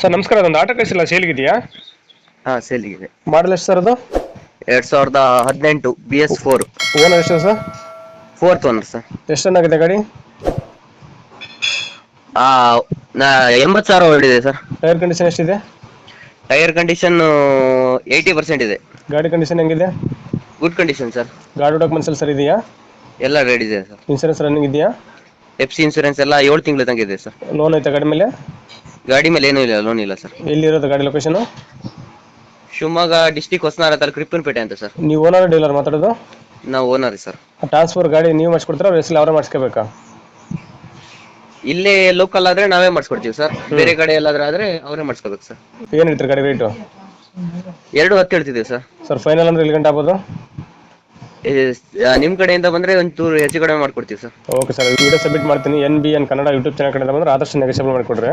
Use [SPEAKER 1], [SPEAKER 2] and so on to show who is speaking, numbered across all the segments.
[SPEAKER 1] Sir ನಮಸ್ಕಾರ ಅದೊಂದು auto ಕಳಿಸಿಲ್ಲ ಹಾ
[SPEAKER 2] ಹಾಂ ಇದೆ
[SPEAKER 1] ಮಾಡಲ್ ಎಷ್ಟು ಸರ್ ಅದು?
[SPEAKER 2] ಎರಡು ಸಾವಿರದ ಹದಿನೆಂಟು ಬಿ ಎಸ್ ಫೋರ್
[SPEAKER 1] ಓನರ್ ಎಷ್ಟು ಸರ್?
[SPEAKER 2] ಫೋರ್ತ್ ಓನರ್ ಸರ್
[SPEAKER 1] ಎಷ್ಟು ರನ್ ಆಗಿದೆ ಗಾಡಿ?
[SPEAKER 2] ನಾ ಎಂಬತ್ತು ಸಾವಿರ ಹೊರಡಿದೆ ಸರ್
[SPEAKER 1] ಟೈರ್ ಕಂಡೀಷನ್ ಎಷ್ಟಿದೆ?
[SPEAKER 2] ಟೈರ್ ಕಂಡೀಷನ್ ಏಯ್ಟಿ ಪರ್ಸೆಂಟ್ ಇದೆ.
[SPEAKER 1] ಗಾಡಿ ಕಂಡೀಷನ್ ಹೆಂಗಿದೆ?
[SPEAKER 2] ಗುಡ್ ಕಂಡೀಷನ್ ಸರ್
[SPEAKER 1] ಗಾಡಿ ಡಾಕ್ಯುಮೆಂಟ್ಸ್ ಎಲ್ಲ ಸರ್ ಇದೆಯಾ?
[SPEAKER 2] ಎಲ್ಲ ರೆಡಿ ಇದೆ ಸರ್
[SPEAKER 1] ಇನ್ಸೂರೆನ್ಸ್ ರನ್ನಿಂಗ್ ಇದೆಯಾ?
[SPEAKER 2] ಎಫ್ ಸಿ ಇನ್ಸೂರೆನ್ಸ್ ಎಲ್ಲ ಏಳು ತಿಂಗಳು ತಂಗಿದೆ ಇದೆ ಸರ್
[SPEAKER 1] ಲೋನ್ ಐತೆ ಗಾಡಿ ಮೇಲೆ?
[SPEAKER 2] ಗಾಡಿ ಮೇಲೆ ಏನೂ ಇಲ್ಲ ಲೋನ್ ಇಲ್ಲ ಸರ್.
[SPEAKER 1] ಎಲ್ಲಿರೋದು ಗಾಡಿ ಲೊಕೇಶನ್
[SPEAKER 2] ಶಿವಮೊಗ್ಗ ಡಿಸ್ಟಿಕ್ ಹೊಸನಾರ ತಾಲೂಕು ರಿಪ್ಪನ್ಪೇಟೆ ಅಂತ ಸರ್.
[SPEAKER 1] ನೀವು ಓನರ್ ಡೀಲರ್ ಮಾತಾಡೋದು?
[SPEAKER 2] ನಾವು ಓನರ್ ಸರ್.
[SPEAKER 1] ಟ್ರಾನ್ಸ್ಫರ್ ಗಾಡಿ ನೀವು ಮಾಡಿಸ್ಕೊಡ್ತೀರಾ ಅವ್ರ ಹೆಸರು ಅವರೇ ಮಾಡಿಸ್ಕೋಬೇಕಾ?
[SPEAKER 2] ಇಲ್ಲೇ ಲೋಕಲ್ ಆದ್ರೆ ನಾವೇ ಮಾಡಿಸ್ಕೊಡ್ತೀವಿ ಸರ್. ಬೇರೆ ಕಡೆ ಎಲ್ಲಾದ್ರೂ ಆದ್ರೆ ಅವರೇ ಮಾಡಿಸ್ಕೋಬೇಕು ಸರ್.
[SPEAKER 1] ಏನು ಹೇಳ್ತೀರಿ ಗಾಡಿ ರೇಟು
[SPEAKER 2] ಎರಡು ಹತ್ತು ಹೇಳ್ತಿದ್ದೀವಿ ಸರ್.
[SPEAKER 1] ಸರ್ ಫೈನಲ್ ಅಂದ್ರೆ ಎಲ್ಲಿ ಗಂಟೆ ಆಗ್ಬೋದು?
[SPEAKER 2] ನಿಮ್ಮ ಕಡೆಯಿಂದ ಬಂದ್ರೆ ಒಂಚೂರು ಹೆಚ್ಚು ಕಡಿಮೆ ಮಾಡ್ಕೊಡ್ತೀವಿ sir.
[SPEAKER 1] Okay sir video submit ಮಾಡ್ತೀನಿ. N B N Kannada YouTube channel ಕಡೆಯಿಂದ ಬಂದ್ರೆ ಆದಷ್ಟು ನೆಗೆಸಬಲ್ ಮಾಡಿಕೊಡ್ರಿ.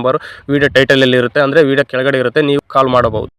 [SPEAKER 3] ನಂಬರ್ ವಿಡಿಯೋ ಟೈಟಲಲ್ಲಿ ಇರುತ್ತೆ ಅಂದರೆ ವಿಡಿಯೋ ಕೆಳಗಡೆ ಇರುತ್ತೆ. ನೀವು ಕಾಲ್ ಮಾಡಬಹುದು.